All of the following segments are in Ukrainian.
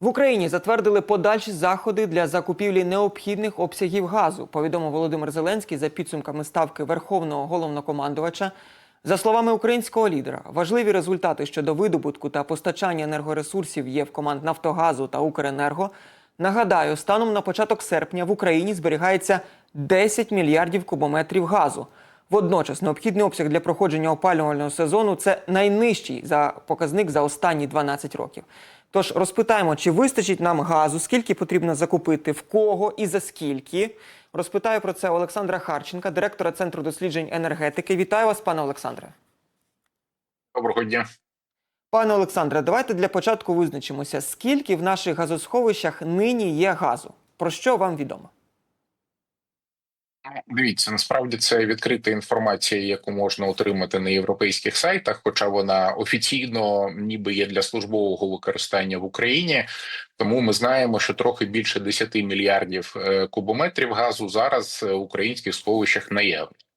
В Україні затвердили подальші заходи для закупівлі необхідних обсягів газу. Повідомив Володимир Зеленський за підсумками ставки Верховного головнокомандувача. За словами українського лідера, важливі результати щодо видобутку та постачання енергоресурсів є в команд Нафтогазу та Укренерго. Нагадаю, станом на початок серпня в Україні зберігається 10 мільярдів кубометрів газу. Водночас необхідний обсяг для проходження опалювального сезону це найнижчий за показник за останні 12 років. Тож розпитаємо, чи вистачить нам газу, скільки потрібно закупити, в кого і за скільки. Розпитаю про це Олександра Харченка, директора Центру досліджень енергетики. Вітаю вас, пане Олександре. Доброго дня. Пане Олександре, давайте для початку визначимося, скільки в наших газосховищах нині є газу. Про що вам відомо? Дивіться, насправді це відкрита інформація, яку можна отримати на європейських сайтах, хоча вона офіційно ніби є для службового використання в Україні. Тому ми знаємо, що трохи більше 10 мільярдів е, кубометрів газу зараз в українських сховищах наявні.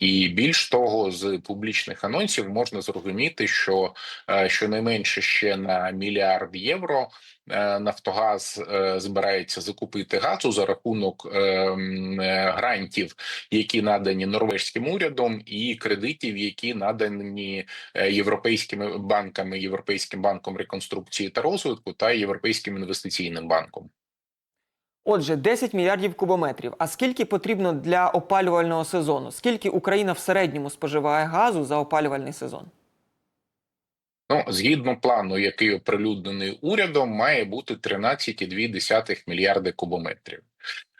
І більш того, з публічних анонсів можна зрозуміти, що е, щонайменше ще на мільярд євро е, Нафтогаз е, збирається закупити газу за рахунок е, м, е, грантів, які надані норвезьким урядом, і кредитів, які надані європейськими банками, Європейським банком реконструкції та розвитку та Європейським інвестиційним банком. Отже, 10 мільярдів кубометрів. А скільки потрібно для опалювального сезону? Скільки Україна в середньому споживає газу за опалювальний сезон? Ну, згідно плану, який оприлюднений урядом, має бути 13,2 мільярди кубометрів.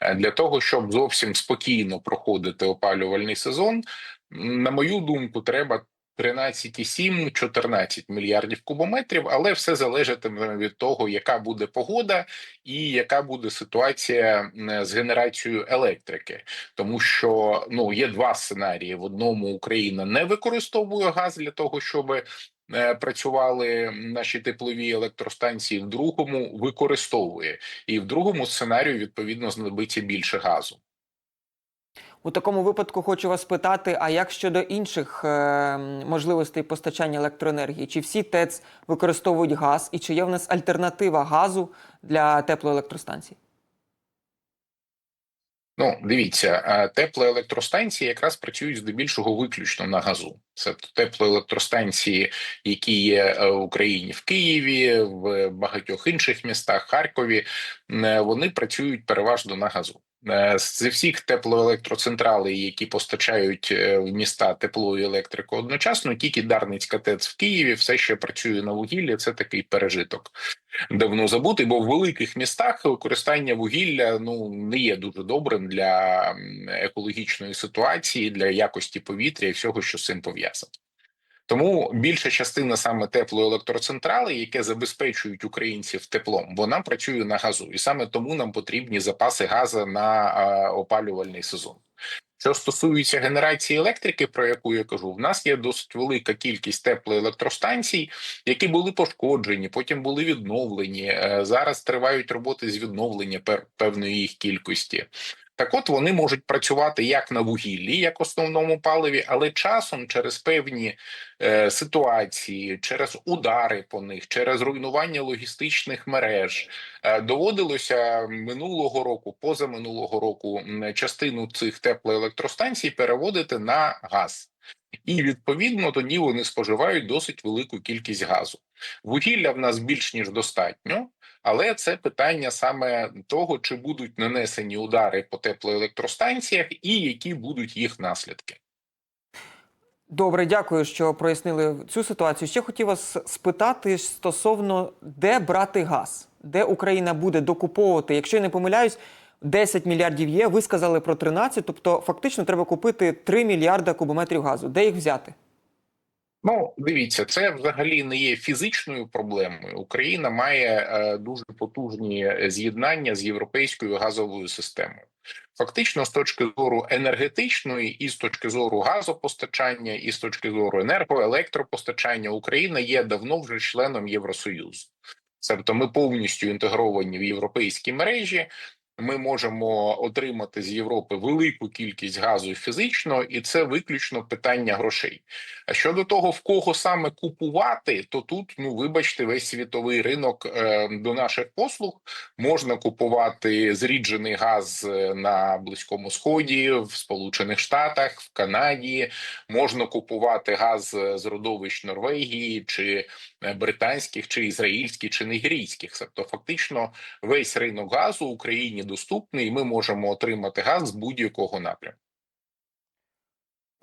Е, Для того щоб зовсім спокійно проходити опалювальний сезон, на мою думку, треба 13,7-14 мільярдів кубометрів, але все залежатиме від того, яка буде погода і яка буде ситуація з генерацією електрики, тому що ну є два сценарії: в одному Україна не використовує газ для того, щоб е, працювали наші теплові електростанції, в другому використовує, і в другому сценарію відповідно знадобиться більше газу. У такому випадку хочу вас питати: а як щодо інших е, можливостей постачання електроенергії? Чи всі ТЕЦ використовують газ, і чи є в нас альтернатива газу для теплоелектростанцій? Ну, дивіться, е, теплоелектростанції якраз працюють здебільшого виключно на газу. Це теплоелектростанції, які є е, в Україні в Києві, в багатьох інших містах, Харкові. Вони працюють переважно на газу. Е, З всіх теплоелектроцентралей, які постачають е, в міста тепло і електрику одночасно, тільки Дарницька ТЕЦ в Києві все ще працює на вугіллі. Це такий пережиток давно забутий, бо в великих містах використання вугілля ну не є дуже добрим для екологічної ситуації, для якості повітря і всього, що з цим пов'язано. Тому більша частина саме теплоелектроцентралей, яке забезпечують українців теплом, вона працює на газу, і саме тому нам потрібні запаси газу на е, опалювальний сезон. Що стосується генерації електрики, про яку я кажу, в нас є досить велика кількість теплоелектростанцій, які були пошкоджені, потім були відновлені. Е, Зараз тривають роботи з відновлення певної їх кількості. Так, от вони можуть працювати як на вугіллі, як основному паливі, але часом через певні е, ситуації, через удари по них, через руйнування логістичних мереж е, доводилося минулого року, позаминулого року, частину цих теплоелектростанцій переводити на газ. І відповідно тоді вони споживають досить велику кількість газу. Вугілля в нас більш ніж достатньо, але це питання саме того, чи будуть нанесені удари по теплоелектростанціях і які будуть їх наслідки. Добре, дякую, що прояснили цю ситуацію. Ще хотів вас спитати стосовно де брати газ, де Україна буде докуповувати. Якщо я не помиляюсь, 10 мільярдів є. Ви сказали про 13, тобто фактично треба купити 3 мільярда кубометрів газу. Де їх взяти? Ну, дивіться, це взагалі не є фізичною проблемою. Україна має е, дуже потужні з'єднання з європейською газовою системою. Фактично, з точки зору енергетичної, і з точки зору газопостачання, і з точки зору енергоелектропостачання, Україна є давно вже членом Євросоюзу. Тобто, ми повністю інтегровані в європейські мережі. Ми можемо отримати з Європи велику кількість газу фізично, і це виключно питання грошей. А щодо того, в кого саме купувати, то тут, ну вибачте, весь світовий ринок е, до наших послуг можна купувати зріджений газ е, на Близькому Сході, в Сполучених Штатах, в Канаді. Можна купувати газ е, з родовищ Норвегії, чи е, британських, чи ізраїльських, чи нігерійських. Тобто, фактично, весь ринок газу Україні доступний, і ми можемо отримати газ з будь-якого напрямку.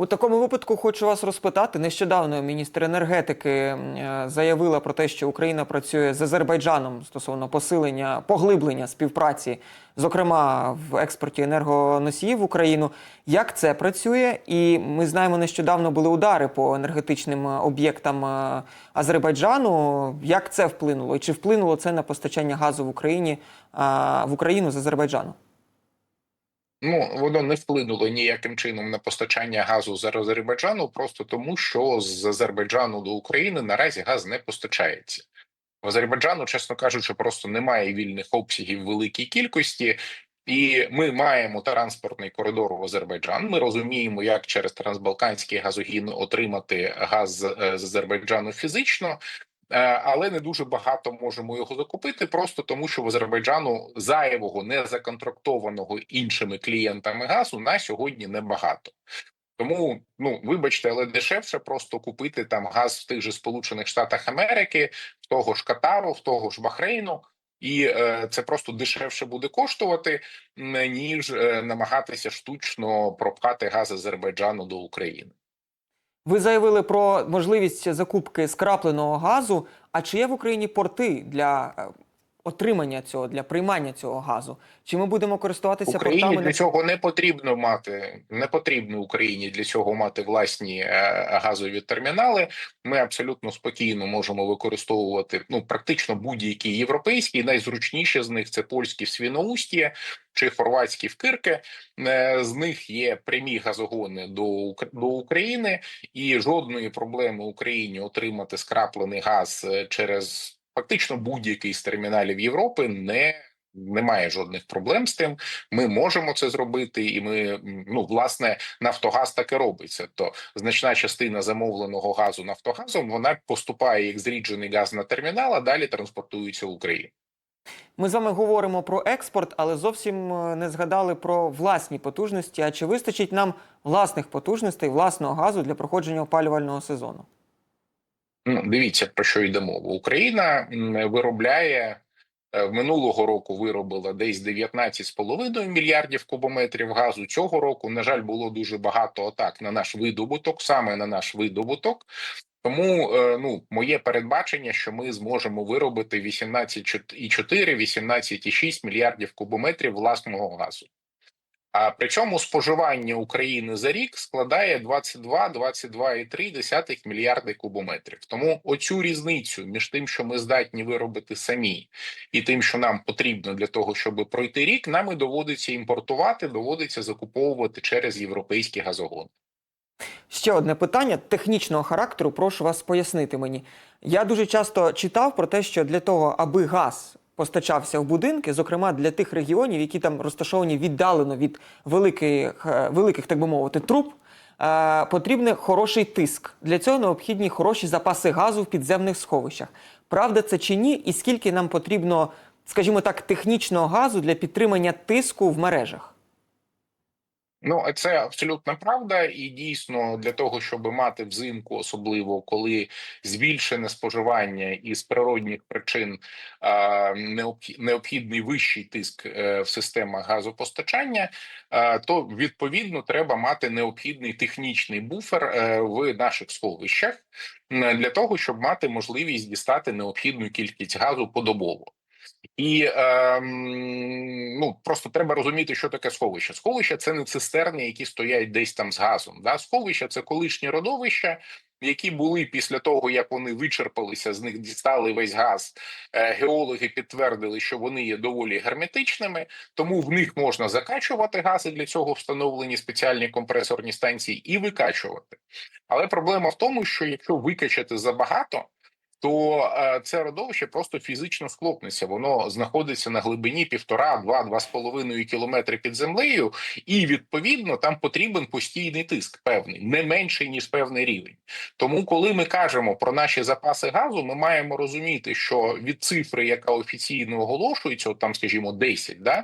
У такому випадку хочу вас розпитати. Нещодавно міністр енергетики е, заявила про те, що Україна працює з Азербайджаном стосовно посилення поглиблення співпраці, зокрема в експорті енергоносіїв в Україну. Як це працює? І ми знаємо, нещодавно були удари по енергетичним е, об'єктам е, Азербайджану. Як це вплинуло? І чи вплинуло це на постачання газу в Україні в Україну з Азербайджану? Ну воно не вплинуло ніяким чином на постачання газу з Азербайджану, просто тому, що з Азербайджану до України наразі газ не постачається. В Азербайджану, чесно кажучи, просто немає вільних обсягів великій кількості, і ми маємо транспортний коридор в Азербайджан. Ми розуміємо, як через трансбалканський газогін отримати газ е, з Азербайджану фізично. Е, Але не дуже багато можемо його закупити, просто тому, що в Азербайджану зайвого незаконтрактованого іншими клієнтами газу на сьогодні небагато. Тому, ну вибачте, але дешевше просто купити там газ в тих же Сполучених Штатах Америки, в того ж Катару, в того ж Бахрейну, і е, це просто дешевше буде коштувати, ніж е, намагатися штучно пропхати газ Азербайджану до України. Ви заявили про можливість закупки скрапленого газу. А чи є в Україні порти для е, отримання цього, для приймання цього газу? Чи ми будемо користуватися Україні портами? для цього не потрібно мати не потрібно Україні для цього мати власні е, газові термінали. Ми абсолютно спокійно можемо використовувати ну практично будь-які європейські. Найзручніші з них це польські в Свіноустія чи хорватські в Кирке. Е, З них є прямі газогони до до України, і жодної проблеми Україні отримати скраплений газ е, через фактично будь-який з терміналів Європи не. Немає жодних проблем з тим. Ми можемо це зробити, і ми ну власне Нафтогаз так і робиться. То значна частина замовленого газу Нафтогазом вона поступає як зріджений газ на термінал, а далі транспортується в Україну. Ми з вами говоримо про експорт, але зовсім е, не згадали про власні потужності. А чи вистачить нам власних потужностей, власного газу для проходження опалювального сезону? Ну, дивіться про що йде мова. Україна виробляє е, минулого року. Виробила десь 19,5 мільярдів кубометрів газу. Цього року, на жаль, було дуже багато атак на наш видобуток, саме на наш видобуток. Тому е, ну моє передбачення, що ми зможемо виробити 18,4, 18,6 мільярдів кубометрів власного газу. А при цьому споживання України за рік складає 22-22,3 мільярди кубометрів. Тому оцю різницю між тим, що ми здатні виробити самі, і тим, що нам потрібно для того, щоб пройти рік, нам і доводиться імпортувати, доводиться закуповувати через європейські газогони. Ще одне питання технічного характеру. Прошу вас пояснити мені. Я дуже часто читав про те, що для того, аби газ постачався в будинки, зокрема для тих регіонів, які там розташовані віддалено від великих, е, великих так би мовити, труб, Потрібний потрібен хороший тиск. Для цього необхідні хороші запаси газу в підземних сховищах. Правда це чи ні? І скільки нам потрібно, скажімо так, технічного газу для підтримання тиску в мережах? Ну, це абсолютна правда, і дійсно для того, щоб мати взимку, особливо коли збільшене споживання і з природних причин необхідний вищий тиск е, в системах газопостачання, то відповідно треба мати необхідний технічний буфер е, в наших сховищах для того, щоб мати можливість дістати необхідну кількість газу подобово. І ем, ну просто треба розуміти, що таке сховище. Сховище це не цистерни, які стоять десь там з газом. Да? Сховище це колишні родовища, які були після того, як вони вичерпалися, з них дістали весь газ. Е, геологи підтвердили, що вони є доволі герметичними, тому в них можна закачувати газ, і для цього встановлені спеціальні компресорні станції, і викачувати. Але проблема в тому, що якщо викачати забагато. То е, це родовище просто фізично схлопнеться. Воно знаходиться на глибині півтора, два, два з половиною кілометри під землею, і відповідно там потрібен постійний тиск, певний, не менший ніж певний рівень. Тому, коли ми кажемо про наші запаси газу, ми маємо розуміти, що від цифри, яка офіційно оголошується, от там, скажімо, 10, да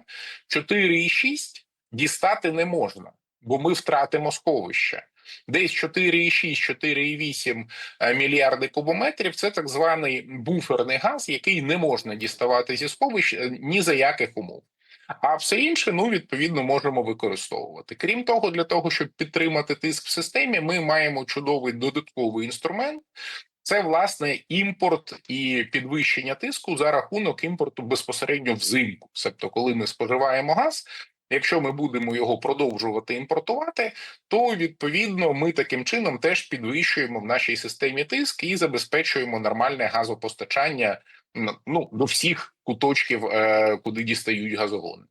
4,6 дістати не можна, бо ми втратимо сховище. Десь 4,6, 4,8 е, мільярди кубометрів. Це так званий буферний газ, який не можна діставати зі сховищ е, ні за яких умов. А все інше, ну відповідно, можемо використовувати. Крім того, для того, щоб підтримати тиск в системі, ми маємо чудовий додатковий інструмент. Це власне імпорт і підвищення тиску за рахунок імпорту безпосередньо взимку. Тобто, коли ми споживаємо газ, якщо ми будемо його продовжувати імпортувати, то відповідно ми таким чином теж підвищуємо в нашій системі тиск і забезпечуємо нормальне газопостачання ну до всіх куточків, е, куди дістають газогони.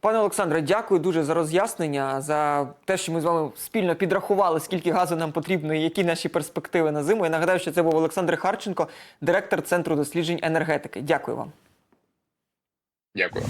Пане Олександре, дякую дуже за роз'яснення, за те, що ми з вами спільно підрахували, скільки газу нам потрібно і які наші перспективи на зиму. Я нагадаю, що це був Олександр Харченко, директор Центру досліджень енергетики. Дякую вам. Дякую.